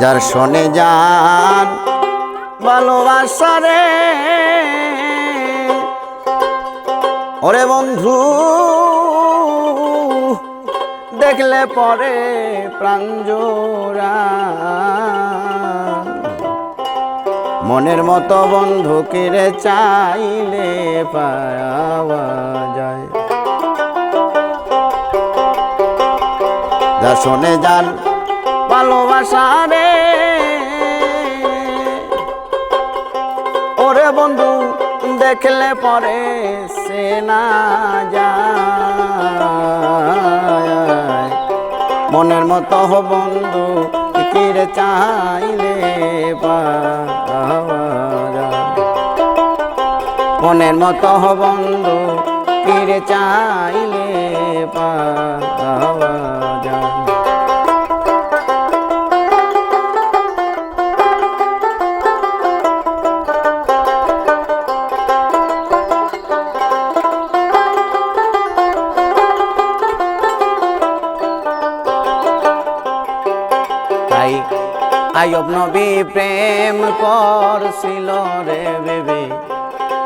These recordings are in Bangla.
যার শোনে যান ভালোবাসা রে, ওরে বন্ধু, দেখলে পরে প্রাঞ্জোরা মনের মতো বন্ধু কিরে চাইলে পাওয়া যায়? শোনে যান ভালোবাসা রে। ওরে বন্ধু, দেখলে পরে সে না যায়। মনের মতো হ বন্ধু কিরে চাইলে মনের মতো হ বন্ধু কিরে চাইলে পাওয়া তাই আয়ব নবী প্রেম করছিল রে বেবি।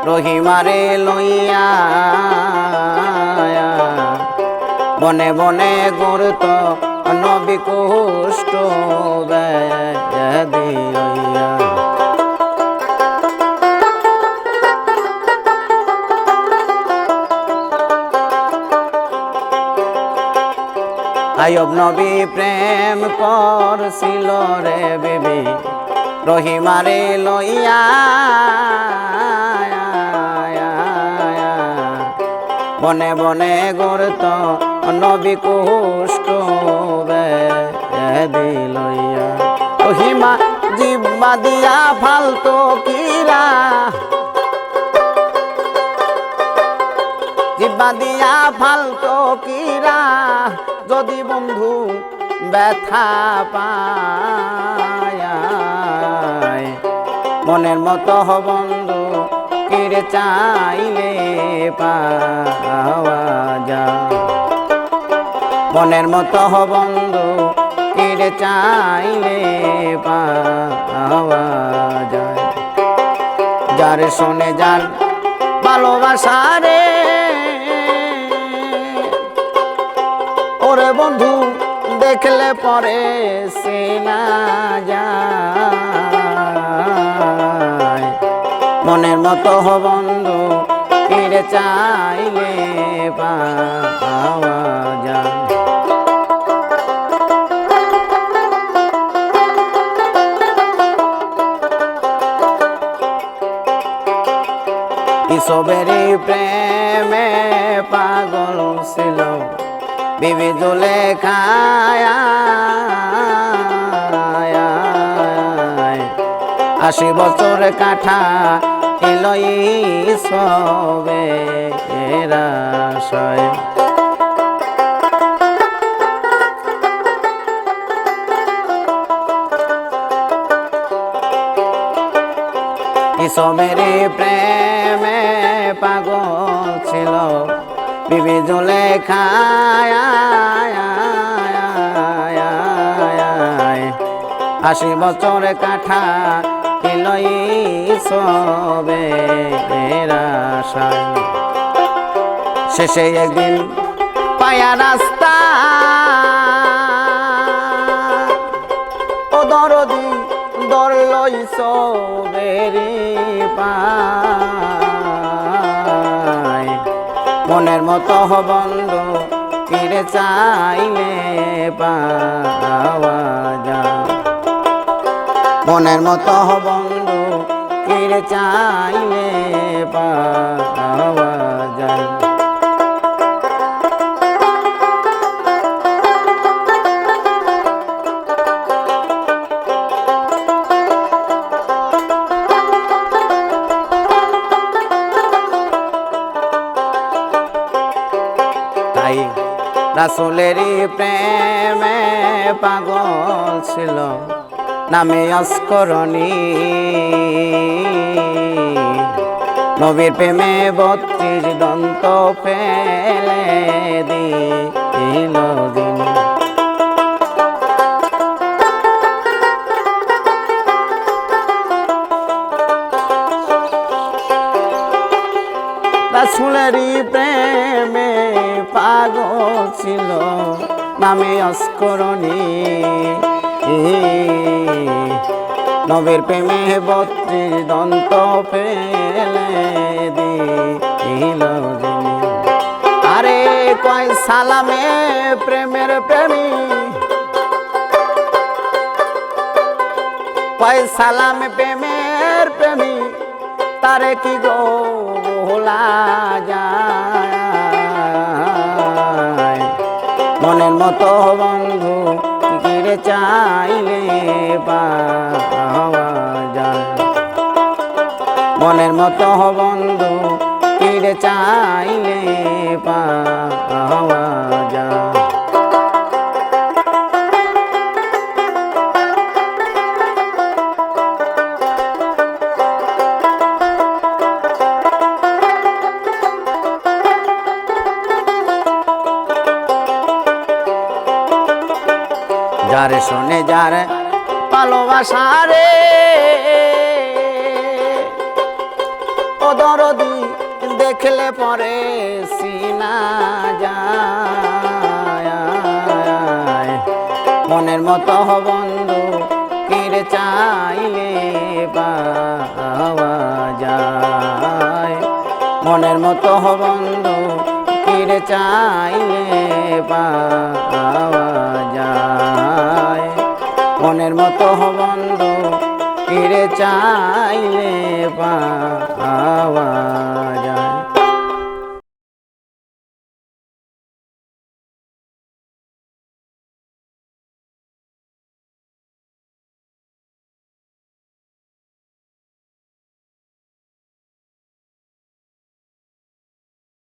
রহিমারে লইয়া বনে বনে গড়ত নবী কুষ্ট দিয়া আয়ব নবী প্রেম করছিল রে বেবি। রহিমারে লইয়া বনে বনে গুরত নবী কুষ্ট লইয়া। রহিমা জিব্বা দিয়া ফালতো কিরা জিব্বা দিয়া ফালতো কিরা, যদি বন্ধু ব্যথা পায়। মনের মতো বন্ধু, কিরে চাইলে পাওয়া যায়। মনের মতো বন্ধু, কিরে চাইলে পাওয়া যায়। যার শোনে যার ভালোবাসা রে ওরে বন্ধু, দেখলে পরে সে না যায়। মনের মতো হ বন্ধু, ফিরে চাইলে পাওয়া যায়। ইসবেরই প্রেমে পাগল ছিল। বিবি জুলে খায় আশি বছর কাঠা এলই সবে রাশয় ইসবের প্রেমে পাগল বিবি জলে খায় আশি বছর কাঠা কিলই সবে শেষে একদিন পায়া রাস্তা, ও দরদি দর লই সবেরি পায়। মনের মতো বন্ধু কিরে চাইলে পাওয়া যায়। মনের মতো বন্ধু কিরে চাইলে পাওয়া নাই রাসুলেরই প্রেমে পাগল ছিল, নামে অস্করণী। নবীর প্রেমে বত্রিশ দন্ত ফেলে দিল দিন। রাসুলেরই প্রেমে পাগল ছিল, নামে অস্করণী। নবের প্রেমে বত্রিশ দন্ত ফেলে দিল আরে কয় সালামে প্রেমের প্রেমী। কয় সালামে প্রেমের প্রেমী, তারে কি গো ভোলা যায়? মতো বন্ধু গিরে চাইলে পাওয়া যায়। মনের মতো বন্ধু গিরে চাইলে পাওয়া যায়। শোনে যারে ভালোবাসা রে। দেখলে পরে সিনা যায়। মনের মতো বন্ধু কিরে চাইলে পাওয়া যায়। মনের মতো বন্ধু কিরে চাইলে পাওয়া মনের মতো বন্ধ কিরে চাইলে পাওয়া